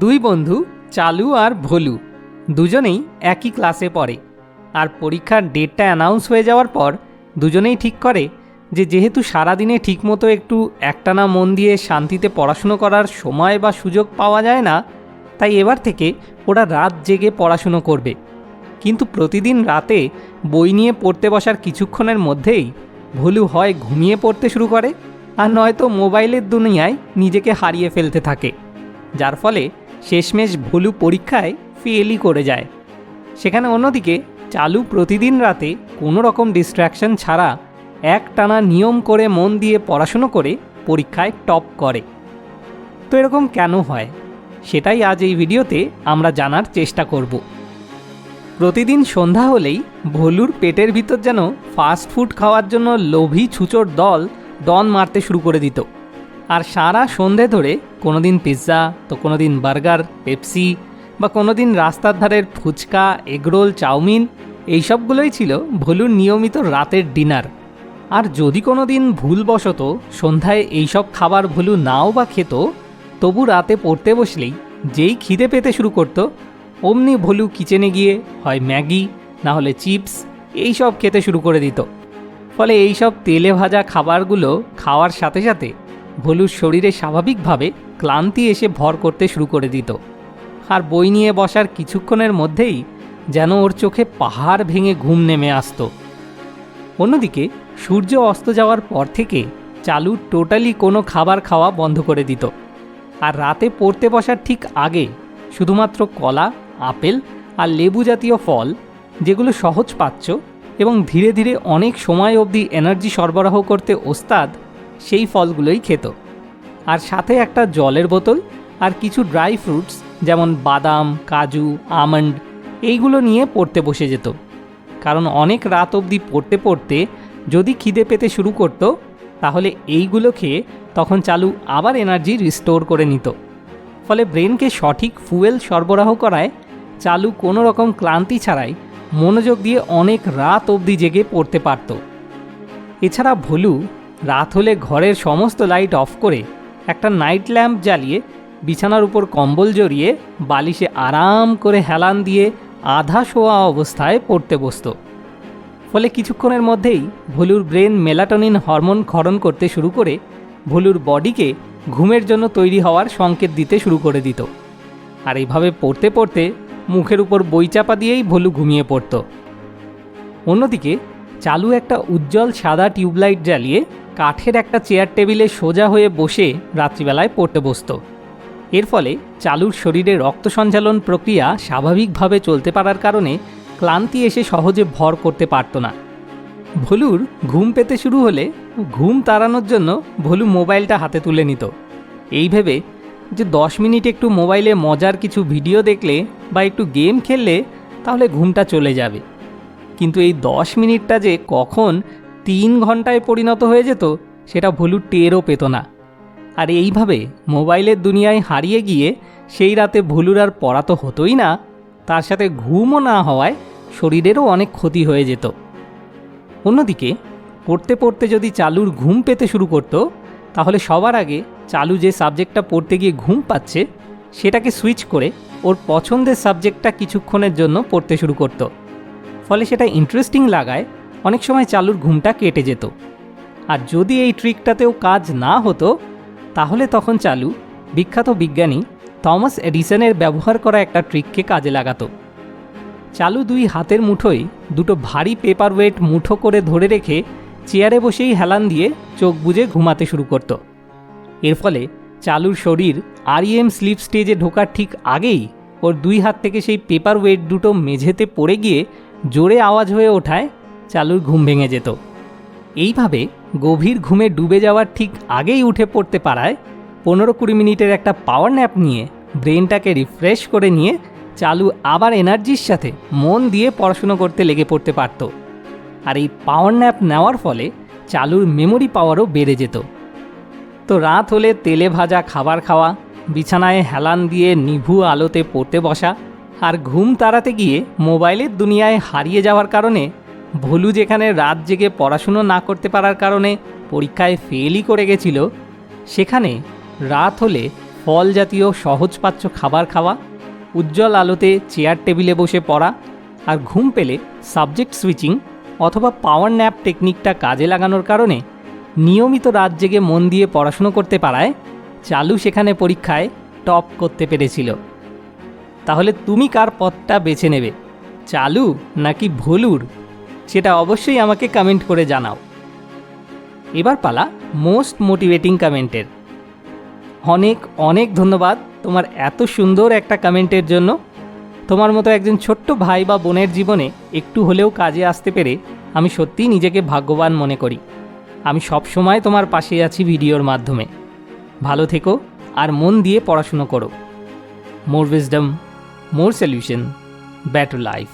দুই বন্ধু, চালু আর ভোলু, দুজনেই একই ক্লাসে পড়ে। আর পরীক্ষার ডেটটা অ্যানাউন্স হয়ে যাওয়ার পর, দুজনেই ঠিক করে যে যেহেতু সারাদিনে ঠিকমতো একটু একটানা মন দিয়ে শান্তিতে পড়াশুনো করার সময় বা সুযোগ পাওয়া যায় না, তাই এবার থেকে ওরা রাত জেগে পড়াশুনো করবে। কিন্তু প্রতিদিন রাতে বই নিয়ে পড়তে বসার কিছুক্ষণের মধ্যেই ভোলু হয় ঘুমিয়ে পড়তে শুরু করে, আর নয়তো মোবাইলের দুনিয়ায় নিজেকে হারিয়ে ফেলতে থাকে। যার ফলে শেষমেশ ভোলু পরীক্ষায় ফেলই করে যায়। সেখানে অন্যদিকে, চালু প্রতিদিন রাতে কোনো রকম ডিস্ট্র্যাকশন ছাড়া এক টানা নিয়ম করে মন দিয়ে পড়াশুনো করে পরীক্ষায় টপ করে। তো এরকম কেন হয়? সেটাই আজ এই ভিডিওতে আমরা জানার চেষ্টা করব। প্রতিদিন সন্ধ্যা হলেই ভোলুর পেটের ভিতর যেন ফাস্ট ফুড খাওয়ার জন্য লোভী ছুচোর দল ডন মারতে শুরু করে দিত। আর সারা সন্ধে ধরে কোনো দিন পিৎজা, তো কোনো দিন বার্গার, পেপসি বা কোনো দিন রাস্তার ধারের ফুচকা, এগরোল, চাউমিন এইসবগুলোই ছিল ভোলুর নিয়মিত রাতের ডিনার। আর যদি কোনো দিন ভুলবশত সন্ধ্যায় এইসব খাবার ভুলু নাও বা খেত, তবু রাতে পড়তে বসলেই যেই খিদে পেতে শুরু করতো, অমনি ভোলু কিচেনে গিয়ে হয় ম্যাগি, না হলে চিপস এইসব খেতে শুরু করে দিত। ফলে এইসব তেলে ভাজা খাবারগুলো খাওয়ার সাথে সাথে ভোলুর শরীরে স্বাভাবিকভাবে ক্লান্তি এসে ভর করতে শুরু করে দিত। আর বই নিয়ে বসার কিছুক্ষণের মধ্যেই যেন ওর চোখে পাহাড় ভেঙে ঘুম নেমে আসতো। অন্যদিকে সূর্য অস্ত যাওয়ার পর থেকে চালু টোটালি কোনো খাবার খাওয়া বন্ধ করে দিত। আর রাতে পড়তে বসার ঠিক আগে শুধুমাত্র কলা, আপেল আর লেবু জাতীয় ফল, যেগুলো সহজ পাচ্ছ এবং ধীরে ধীরে অনেক সময় অবধি এনার্জি সরবরাহ করতে ওস্তাদ সেই ফলগুলোই খেত। আর সাথে একটা জলের বোতল আর কিছু ড্রাই ফ্রুটস, যেমন বাদাম, কাজু, আমন্ড, এইগুলো নিয়ে পড়তে বসে যেত। কারণ অনেক রাত অবধি পড়তে পড়তে যদি খিদে পেতে শুরু করত, তাহলে এইগুলো খেয়ে তখন চালু আবার এনার্জি রিস্টোর করে নিত। ফলে ব্রেনকে সঠিক ফুয়েল সরবরাহ করায় চালু কোনো রকম ক্লান্তি ছাড়াই মনোযোগ দিয়ে অনেক রাত অবধি জেগে পড়তে পারত। এছাড়া ভোলু রাত হলে ঘরের সমস্ত লাইট অফ করে একটা নাইট ল্যাম্প জ্বালিয়ে বিছানার উপর কম্বল জড়িয়ে বালিশে আরাম করে হেলান দিয়ে আধা শোয়া অবস্থায় পড়তে বসতো। ফলে কিছুক্ষণের মধ্যেই ভোলুর ব্রেন মেলাটোনিন হরমোন ক্ষরণ করতে শুরু করে ভোলুর বডিকে ঘুমের জন্য তৈরি হওয়ার সংকেত দিতে শুরু করে দিত। আর এইভাবে পড়তে পড়তে মুখের উপর বই চাপা দিয়েই ভোলু ঘুমিয়ে পড়ত। অন্যদিকে চালু একটা উজ্জ্বল সাদা টিউবলাইট জ্বালিয়ে কাঠের একটা চেয়ার টেবিলে সোজা হয়ে বসে রাত্রিবেলায় পড়তে বসতো। এর ফলে চালুর শরীরে রক্ত সঞ্চালন প্রক্রিয়া স্বাভাবিকভাবে চলতে পারার কারণে ক্লান্তি এসে সহজে ভর করতে পারত না। ভলুর ঘুম পেতে শুরু হলে ঘুম তাড়ানোর জন্য ভোলু মোবাইলটা হাতে তুলে নিত। এই ভেবে যে দশ মিনিট একটু মোবাইলে মজার কিছু ভিডিও দেখলে বা একটু গেম খেললে তাহলে ঘুমটা চলে যাবে। কিন্তু এই দশ মিনিটটা যে কখন তিন ঘন্টায় পরিণত হয়ে যেত, সেটা ভোলু টেরও পেত না। আর এইভাবে মোবাইলের দুনিয়ায় হারিয়ে গিয়ে সেই রাতে ভুলুর আর পড়া তো হতোই না, তার সাথে ঘুমও না হওয়ায় শরীরেরও অনেক ক্ষতি হয়ে যেত। অন্যদিকে, পড়তে পড়তে যদি চালুর ঘুম পেতে শুরু করত, তাহলে সবার আগে চালু যে সাবজেক্টটা পড়তে গিয়ে ঘুম পাচ্ছে, সেটাকে সুইচ করে ওর পছন্দের সাবজেক্টটা কিছুক্ষণের জন্য পড়তে শুরু করত। ফলে সেটা ইন্টারেস্টিং লাগায় অনেক সময় চালুর ঘুমটা কেটে যেত। আর যদি এই ট্রিকটাতেও কাজ না হতো, তাহলে তখন চালু, বিখ্যাত বিজ্ঞানী থমাস এডিসনের ব্যবহার করা একটা ট্রিককে কাজে লাগাতো। চালু দুই হাতের মুঠোয় দুটো ভারী পেপার ওয়েট মুঠো করে ধরে রেখে চেয়ারে বসেই হেলান দিয়ে চোখ বুজে ঘুমাতে শুরু করত। এর ফলে চালুর শরীর আরইএম স্লিপ স্টেজে ঢোকার ঠিক আগেই ওর দুই হাত থেকে সেই পেপার ওয়েট দুটো মেঝেতে পড়ে গিয়ে জোরে আওয়াজ হয়ে ওঠায় চালুর ঘুম ভেঙে যেত। এইভাবে গভীর ঘুমে ডুবে যাওয়ার ঠিক আগেই উঠে পড়তে পারায় পনেরো কুড়ি মিনিটের একটা পাওয়ার ন্যাপ নিয়ে ব্রেনটাকে রিফ্রেশ করে নিয়ে চালু আবার এনার্জির সাথে মন দিয়ে পড়াশুনো করতে লেগে পড়তে পারত। আর এই পাওয়ার ন্যাপ নেওয়ার ফলে চালুর মেমোরি পাওয়ারও বেড়ে যেত। তো রাত হলে তেলে ভাজা খাবার খাওয়া, বিছানায় হেলান দিয়ে নিভু আলোতে পড়তে বসা আর ঘুম তাড়াতে গিয়ে মোবাইলের দুনিয়ায় হারিয়ে যাওয়ার কারণে ভোলু যেখানে রাত জেগে পড়াশুনো না করতে পারার কারণে পরীক্ষায় ফেলই করে গেছিল, সেখানে রাত হলে ফল জাতীয় সহজপাচ্য খাবার খাওয়া, উজ্জ্বল আলোতে চেয়ার টেবিলে বসে পড়া আর ঘুম পেলে সাবজেক্ট সুইচিং অথবা পাওয়ার ন্যাপ টেকনিকটা কাজে লাগানোর কারণে নিয়মিত রাত জেগে মন দিয়ে পড়াশুনো করতে পারায় চালু সেখানে পরীক্ষায় টপ করতে পেরেছিল। তাহলে তুমি কার পথটা বেছে নেবে, চালু নাকি ভলুর? সেটা অবশ্যই আমাকে কমেন্ট করে জানাও। এবার পালা মোস্ট মোটিভেটিং কমেন্টের অনেক অনেক ধন্যবাদ তোমার এত সুন্দর একটা কমেন্টের জন্য। তোমার মতো একজন ছোট্ট ভাই বা বোনের জীবনে একটু হলেও কাজে আসতে পেরে আমি সত্যিই নিজেকে ভাগ্যবান মনে করি। আমি সবসময় তোমার পাশে আছি ভিডিওর মাধ্যমে। ভালো থেকো আর মন দিয়ে পড়াশুনো করো। More wisdom more solution better life